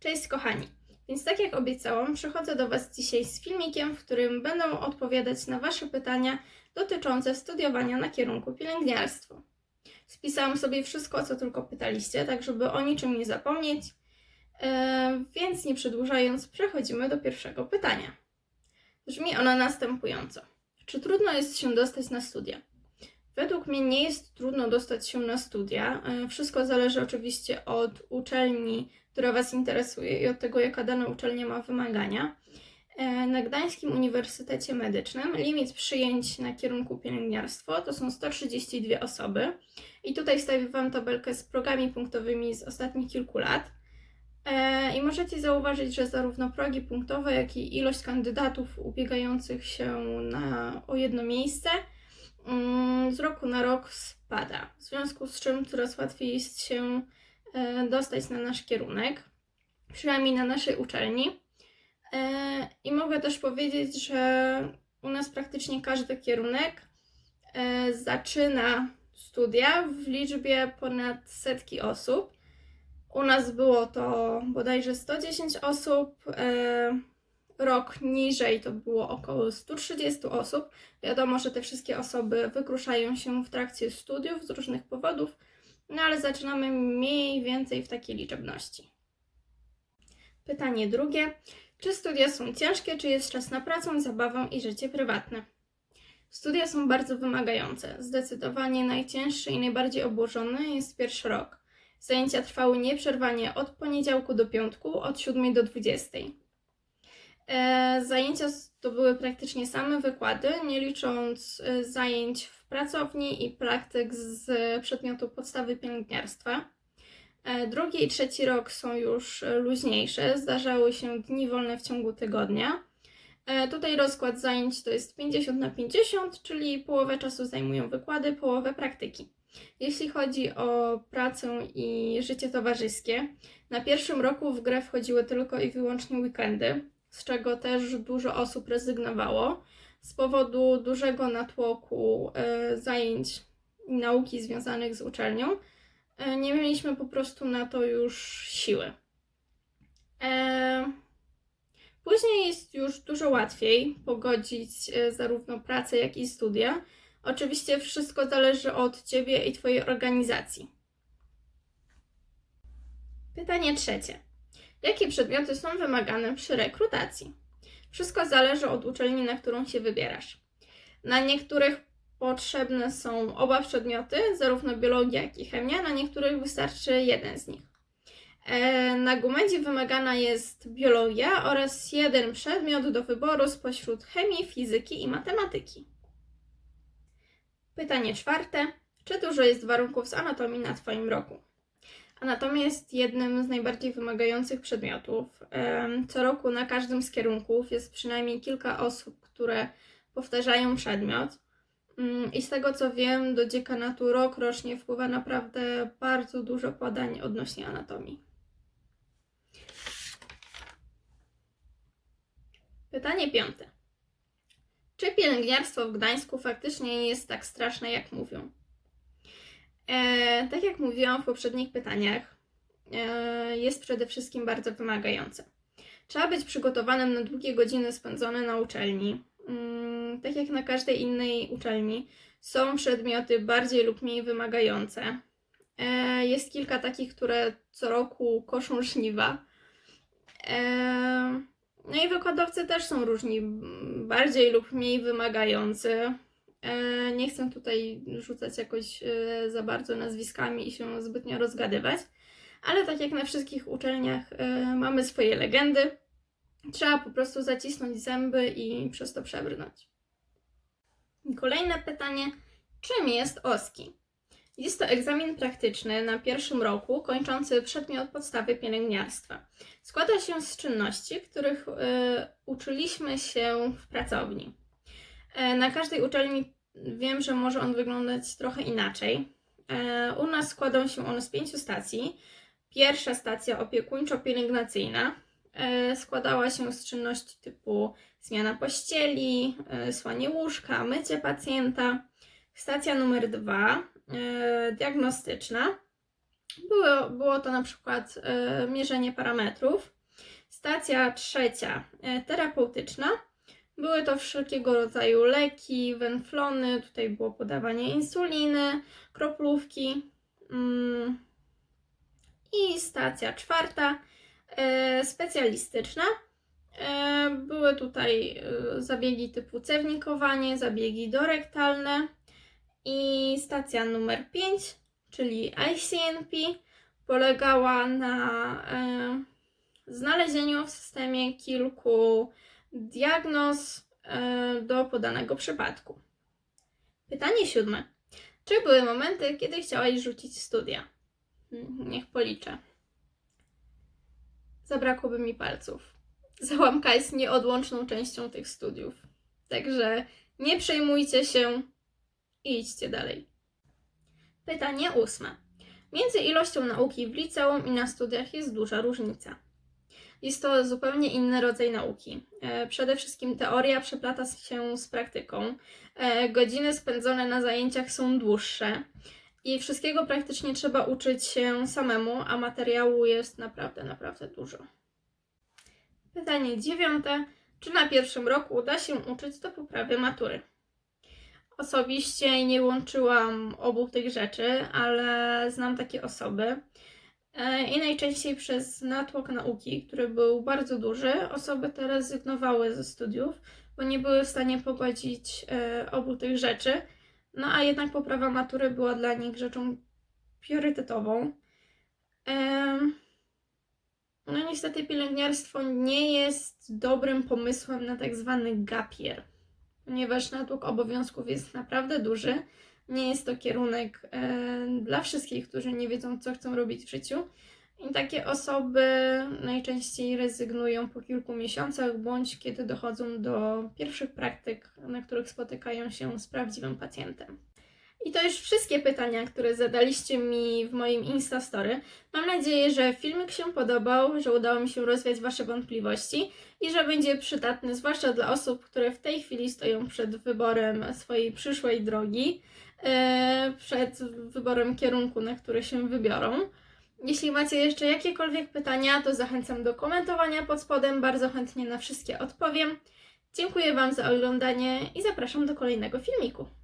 Cześć kochani! Więc tak jak obiecałam, przychodzę do Was dzisiaj z filmikiem, w którym będę odpowiadać na Wasze pytania dotyczące studiowania na kierunku pielęgniarstwo. Spisałam sobie wszystko, co tylko pytaliście, tak żeby o niczym nie zapomnieć. Eee, więc nie przedłużając, przechodzimy do pierwszego pytania. Brzmi ono następująco. Czy trudno jest się dostać na studia? Według mnie nie jest trudno dostać się na studia. E, Wszystko zależy oczywiście od uczelni, która Was interesuje i od tego, jaka dana uczelnia ma wymagania. E, Na Gdańskim Uniwersytecie Medycznym limit przyjęć na kierunku pielęgniarstwo to są 132 osoby. I tutaj wstawię Wam tabelkę z progami punktowymi z ostatnich kilku lat. E, I możecie zauważyć, że zarówno progi punktowe, jak i ilość kandydatów ubiegających się na, o jedno miejsce z roku na rok spada. W związku z czym coraz łatwiej jest się e, dostać na nasz kierunek, przynajmniej na naszej uczelni. E, I mogę też powiedzieć, że u nas praktycznie każdy kierunek e, zaczyna studia w liczbie ponad setki osób. U nas było to bodajże 110 osób. Rok niżej to było około 130 osób. Wiadomo, że te wszystkie osoby wykruszają się w trakcie studiów z różnych powodów, no ale zaczynamy mniej więcej w takiej liczebności. Pytanie drugie. Czy studia są ciężkie, czy jest czas na pracę, zabawę i życie prywatne? Studia są bardzo wymagające. Zdecydowanie najcięższy i najbardziej obłożony jest pierwszy rok. Zajęcia trwały nieprzerwanie od poniedziałku do piątku, od 7 do 20. E, Zajęcia to były praktycznie same wykłady, nie licząc e, zajęć w pracowni i praktyk z przedmiotu podstawy pielęgniarstwa. E, Drugi i trzeci rok są już luźniejsze, zdarzały się dni wolne w ciągu tygodnia. Tutaj rozkład zajęć to jest 50 na 50, czyli połowę czasu zajmują wykłady, połowę praktyki. Jeśli chodzi o pracę i życie towarzyskie, na pierwszym roku w grę wchodziły tylko i wyłącznie weekendy, z czego też dużo osób rezygnowało z powodu dużego natłoku e, zajęć i nauki związanych z uczelnią. E, nie mieliśmy po prostu na to już siły. E, Później jest już dużo łatwiej pogodzić zarówno pracę, jak i studia. Oczywiście wszystko zależy od Ciebie i Twojej organizacji. Pytanie trzecie. Jakie przedmioty są wymagane przy rekrutacji? Wszystko zależy od uczelni, na którą się wybierasz. Na niektórych potrzebne są oba przedmioty, zarówno biologia, jak i chemia, na niektórych wystarczy jeden z nich. E, Na gumedzie wymagana jest biologia oraz jeden przedmiot do wyboru spośród chemii, fizyki i matematyki. Pytanie czwarte. Czy dużo jest warunków z anatomii na Twoim roku? Anatomia jest jednym z najbardziej wymagających przedmiotów. Co roku na każdym z kierunków jest przynajmniej kilka osób, które powtarzają przedmiot. Mm, I z tego co wiem, do dziekanatu rok rocznie wpływa naprawdę bardzo dużo badań odnośnie anatomii. Pytanie piąte. Czy pielęgniarstwo w Gdańsku faktycznie nie jest tak straszne, jak mówią? E, tak jak mówiłam w poprzednich pytaniach, e, jest przede wszystkim bardzo wymagające. Trzeba być przygotowanym na długie godziny spędzone na uczelni. Mm, tak jak na każdej innej uczelni, są przedmioty bardziej lub mniej wymagające. E, jest kilka takich, które co roku koszą żniwa. E, no i wykładowcy też są różni, bardziej lub mniej wymagający. E, Nie chcę tutaj rzucać jakoś e, za bardzo nazwiskami i się zbytnio rozgadywać, ale tak jak na wszystkich uczelniach e, mamy swoje legendy. Trzeba po prostu zacisnąć zęby i przez to przebrnąć. Kolejne pytanie: czym jest OSKI? Jest to egzamin praktyczny na pierwszym roku kończący przedmiot podstawy pielęgniarstwa. Składa się z czynności, których e, uczyliśmy się w pracowni. E, Na każdej uczelni wiem, że może on wyglądać trochę inaczej. E, U nas składał się on z pięciu stacji. Pierwsza stacja opiekuńczo-pielęgnacyjna e, składała się z czynności typu zmiana pościeli, słanie łóżka, mycie pacjenta. Stacja numer dwa, diagnostyczna. Było, było to na przykład mierzenie parametrów. Stacja trzecia, terapeutyczna. Były to wszelkiego rodzaju leki, węflony, tutaj było podawanie insuliny, kroplówki. Mm. I stacja czwarta, e, specjalistyczna. E, Były tutaj e, zabiegi typu cewnikowanie, zabiegi dorektalne. I stacja numer 5, czyli ICNP, polegała na znalezieniu w systemie kilku diagnoz e, do podanego przypadku. Pytanie siódme. Czy były momenty, kiedy chciałaś rzucić studia? Hmm, Niech policzę. Zabrakłoby mi palców. Załamka jest nieodłączną częścią tych studiów. Także nie przejmujcie się i idźcie dalej. Pytanie ósme. Między ilością nauki w liceum i na studiach jest duża różnica. Jest to zupełnie inny rodzaj nauki. E, Przede wszystkim teoria przeplata się z praktyką. E, Godziny spędzone na zajęciach są dłuższe i wszystkiego praktycznie trzeba uczyć się samemu, a materiału jest naprawdę, naprawdę dużo. Pytanie dziewiąte. Czy na pierwszym roku uda się uczyć do poprawy matury? Osobiście nie łączyłam obu tych rzeczy, ale znam takie osoby. E, I najczęściej przez natłok nauki, który był bardzo duży, osoby te rezygnowały ze studiów, bo nie były w stanie pogodzić e, obu tych rzeczy. No a jednak poprawa matury była dla nich rzeczą priorytetową. Em, No niestety pielęgniarstwo nie jest dobrym pomysłem na tak zwany gapier, ponieważ natłok obowiązków jest naprawdę duży. Nie jest to kierunek e, dla wszystkich, którzy nie wiedzą, co chcą robić w życiu. I takie osoby najczęściej rezygnują po kilku miesiącach, bądź kiedy dochodzą do pierwszych praktyk, na których spotykają się z prawdziwym pacjentem. I to już wszystkie pytania, które zadaliście mi w moim Instastory. Mam nadzieję, że filmik się podobał, że udało mi się rozwiać Wasze wątpliwości i że będzie przydatny, zwłaszcza dla osób, które w tej chwili stoją przed wyborem swojej przyszłej drogi, e, przed wyborem kierunku, na który się wybiorą. Jeśli macie jeszcze jakiekolwiek pytania, to zachęcam do komentowania pod spodem. Bardzo chętnie na wszystkie odpowiem. Dziękuję Wam za oglądanie i zapraszam do kolejnego filmiku.